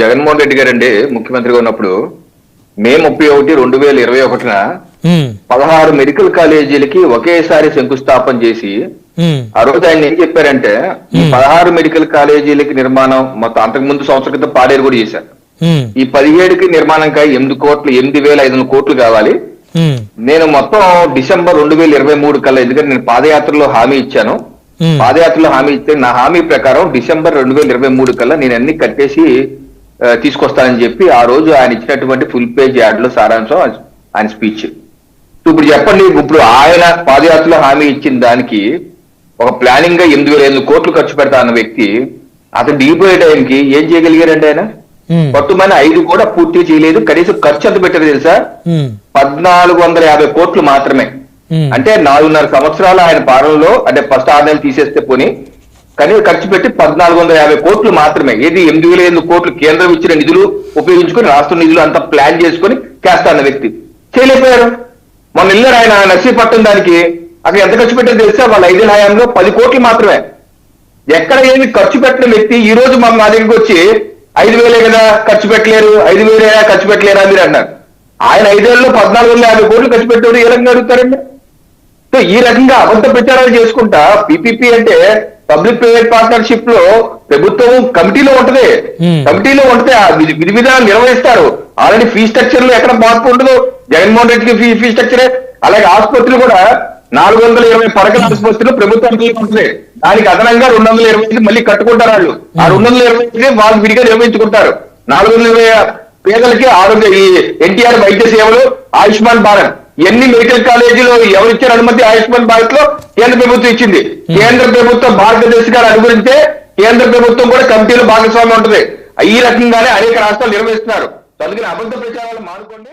జగన్మోహన్ రెడ్డి గారండి ముఖ్యమంత్రిగా ఉన్నప్పుడు మే ముప్పై ఒకటి రెండు వేల ఇరవై ఒకటిన పదహారు మెడికల్ కాలేజీలకి ఒకేసారి శంకుస్థాపన చేసి ఆ రోజు ఆయన ఏం చెప్పారంటే ఈ పదహారు మెడికల్ కాలేజీలకి నిర్మాణం మొత్తం అంతకు ముందు సంవత్సరం క్రితం పాడేరు కూడా చేశారు. ఈ పదిహేడుకి నిర్మాణంకాయ ఎనిమిది కోట్లు ఎనిమిది వేల ఐదు వందల కోట్లు కావాలి. నేను మొత్తం డిసెంబర్ రెండు వేల ఇరవై మూడు కల్లా ఎందుకంటే నేను పాదయాత్రలో హామీ ఇచ్చాను. పాదయాత్రలో హామీ ఇస్తే నా హామీ ప్రకారం డిసెంబర్ రెండు వేల ఇరవై మూడు కల్లా నేను అన్ని కట్టేసి తీసుకొస్తానని చెప్పి ఆ రోజు ఆయన ఇచ్చినటువంటి ఫుల్ పేజ్ యాడ్లో సారాంశం ఆయన- స్పీచ్ ఇప్పుడు చెప్పండి ఇప్పుడు ఆయన పాదయాత్రలో హామీ ఇచ్చిన దానికి ఒక ప్లానింగ్గా ఎనిమిది వేల ఎనిమిది కోట్లు ఖర్చు పెడతా అన్న వ్యక్తి అతను దిగిపోయే టైంకి ఏం చేయగలిగారండి ఆయన? మొత్తమైన ఐదు కూడా పూర్తి చేయలేదు. కనీసం ఖర్చు ఎంత పెట్టారు తెలుసా? పద్నాలుగు వందల యాభై కోట్లు మాత్రమే. అంటే నాలుగున్నర సంవత్సరాలు ఆయన పాలనలో అంటే ఫస్ట్ ఆరు నెలలు తీసేస్తే పోని కానీ ఖర్చు పెట్టి పద్నాలుగు వందల యాభై కోట్లు మాత్రమే. ఏది ఎనిమిది వేల ఎనిమిది కోట్లు కేంద్రం ఇచ్చిన నిధులు ఉపయోగించుకొని రాష్ట్ర నిధులు అంతా ప్లాన్ చేసుకొని చేస్తాన్న వ్యక్తి. చేయలేకపోయారు. మొన్న వెళ్ళారు ఆయన నర్సీపట్నం దానికి అక్కడ ఎంత ఖర్చు పెట్టారు తెలిస్తే వాళ్ళ ఐదేళ్ళ హయాంలో పది కోట్లు మాత్రమే. ఎక్కడ ఏమి ఖర్చు పెట్టిన వ్యక్తి ఈ రోజు మా మా దగ్గరికి వచ్చి ఐదు వేలే కదా ఖర్చు పెట్టలేరు. ఐదు వేలే ఖర్చు పెట్టలేరా? మీరు అన్నారు. ఆయన ఐదేళ్ళలో పద్నాలుగు వందల యాభై కోట్లు ఖర్చు పెట్టారు ఏ రకంగా అడుగుతారండి? సో ఈ రకంగా అబద్ధ ప్రచారాలు చేసుకుంటా పీపీపీ అంటే పబ్లిక్ ప్రైవేట్ పార్ట్నర్షిప్లో ప్రభుత్వం కమిటీలో ఉంటది. Hmm. కమిటీలో ఉంటది. ఆ విధి విధి విధానాలు నిర్వహిస్తారు. ఆల్రెడీ ఫీ స్ట్రక్చర్లో ఎక్కడ మార్పు ఉండదు. జగన్మోహన్ రెడ్డికి ఫీ ఫీ స్ట్రక్చరే అలాగే ఆసుపత్రులు కూడా నాలుగు వందల ఇరవై పడకల ఆసుపత్రులు ప్రభుత్వం ఉంటుంది. దానికి అదనంగా రెండు వందల ఇరవై ఐదు మళ్ళీ కట్టుకుంటారు వాళ్ళు. ఆ రెండు వందల ఇరవై ఐదు వాళ్ళు విడిగా నిర్వహించుకుంటారు. నాలుగు వందల ఇరవై పేదలకి ఆరోగ్య ఈ ఎన్టీఆర్ వైద్య సేవలు ఆయుష్మాన్ భారత్. ఎన్ని మెడికల్ కాలేజీలో ఎవరు ఇచ్చారు అనుమతి ఆయుష్మాన్ భారత్లో కేంద్ర ప్రభుత్వం ఇచ్చింది. కేంద్ర ప్రభుత్వం భారతదేశ్ గారు అనుగురిస్తే కేంద్ర ప్రభుత్వం కూడా కమిటీలో భాగస్వామ్యం ఉంటుంది. ఈ రకంగానే అనేక రాష్ట్రాలు నిర్వహిస్తున్నారు. అందుకని అబద్ధ ప్రచారాలు మానుకోండి.